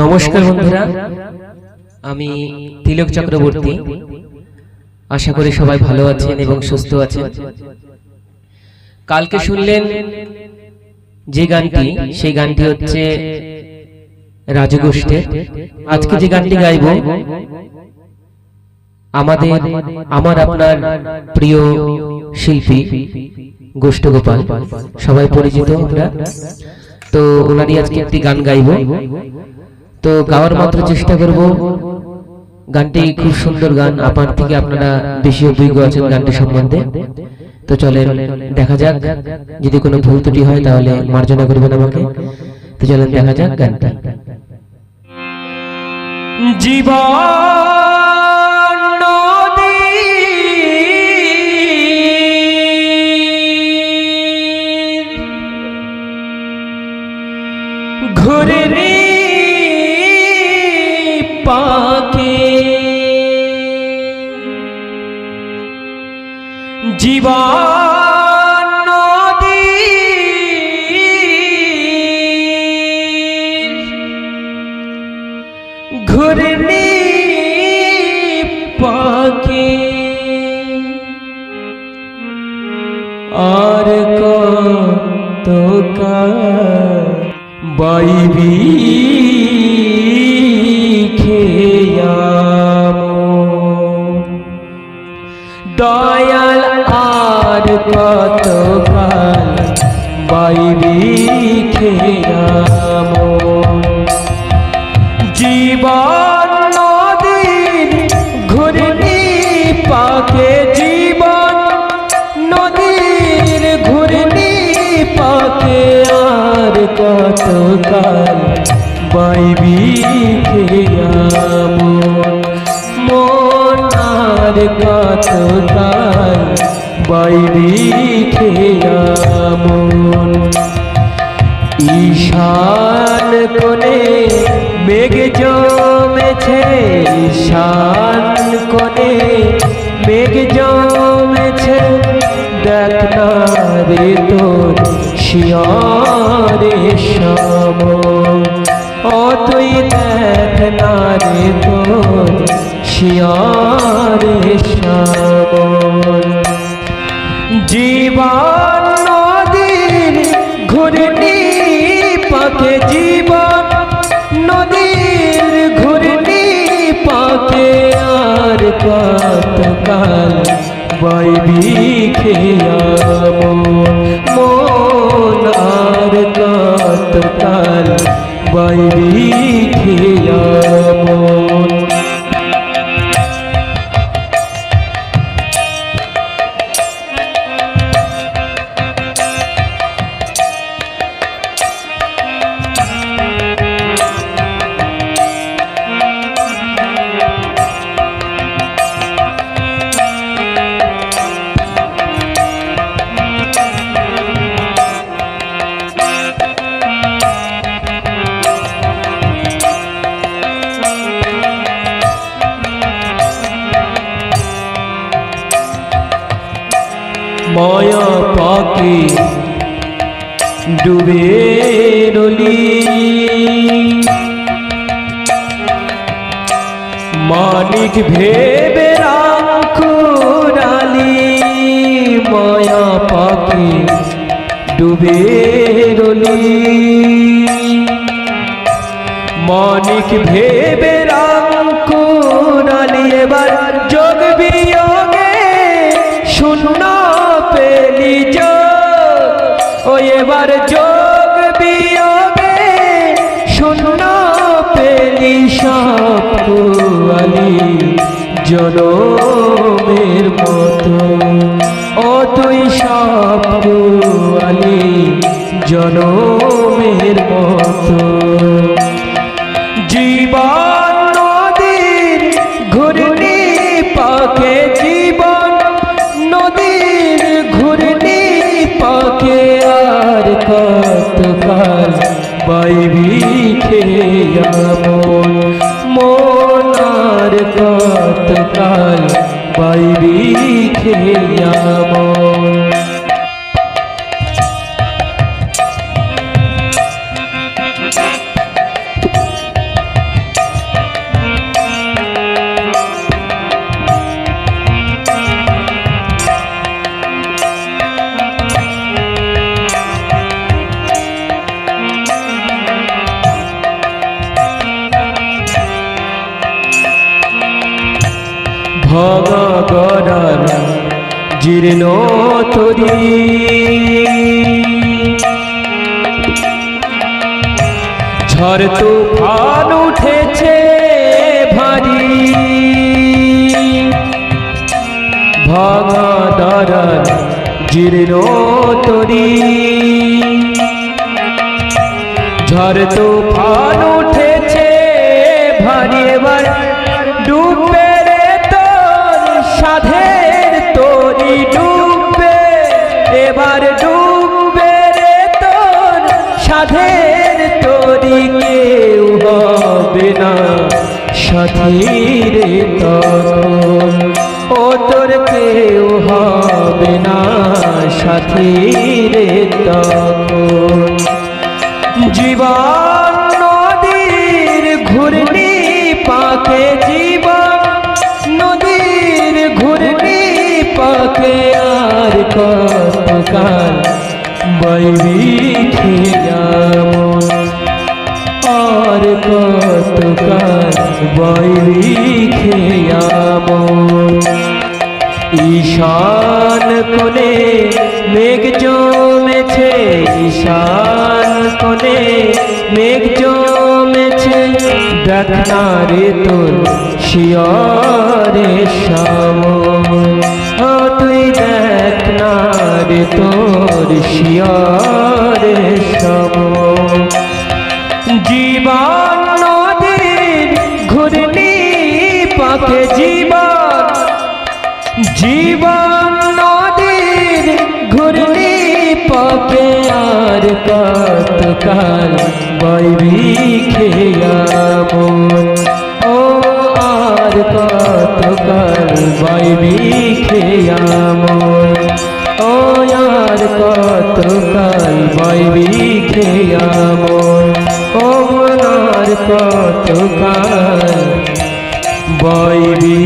নমস্কার বন্ধুরা। আমি তিলক চক্রবর্তী। আশা করি সবাই ভালো আছেন এবং সুস্থ আছেন। কালকে শুনলেন যে গানটি সেই গানটি হচ্ছে রাজগোষ্ঠের। আজকে যে গানটি গাইব আমাদের আমার আপনার প্রিয় শিল্পী গোষ্ঠ গোপাল সবাই পরিচিত আমরা তো ওনারই আজকে একটি গান গাইব। তো গাওয়ার মাত্র চেষ্টা করব। গানটি খুব সুন্দর গান আপনার থেকে আপনারা বেশি অভিজ্ঞ আছেন গানটি সম্বন্ধে। তো চলেন, দেখা যাক। যদি কোনো ভুল ত্রুটি হয় তাহলে মার্জনা করবেন আমাকে। তো চলেন, দেখা যাক গানটা। জীবন ঘুরে রে পাকে জীবন নদী। ঘুরনি পাকে আর কত বাইবি খেয়ামো দয়াল আর কত কাল বাইবি খেয়ামো কত কাল বাইবি খেয়ামো মন আর কত কাল বাইবি খেয়ামো ঈশান কোণে মেঘ জমেছে, ঈশান কোণে মেঘ জমেছে। দেখ না রে তোর শিয়ারে শাম ও তুই দেখ না রে তোর শিয়ারে শাম জীবন নদীর ঘুরনি পাকে জীবন, নদীর ঘুরনি পাকে আর কত কাল বাইবি খেয়ামো মায়া পাকে ডুবে রলি মানিক ভেবে রাখুরালি মায়া পাকে ডুবে রলি মানিক ভেবে জনমের মতো। ও তুই সাপুয়ালি জনমের মতো। ভাঙা গড়ার জীর্ণ তরি। ঝড় তুফান উঠেছে ভারী। ভাঙা দারার জীর্ণ তরি। ঝড় তুফান উঠেছে ভারী এবার। সাধের তরি ডুবে এবার ডুবে রে তোর সাধের তরি কেউ হবে না সাথী রে তখন। ও তোর কেউ হবে না সাথী রে তখন। জীবন নদীর ঘূর্ণি পাকে আর কতকাল বৈবি খেয়ামন আর কতকাল বৈবি খেয়ামন ঈশান কোণে মেঘ জমেছে, ঈশান কোণে মেঘ জমেছে দেখ না রে তোর শিয়রে শ্যাম। তুই দেখ না রে তোর শিয়রে শ্যাম জীবন নদীর ঘূর্ণি পাকে জীবন। জীবন নদীর ঘূর্ণি পাকে আর কতকাল বৈবি কতকাল বৈবি খেয়ামন ও আর কতকাল বৈবি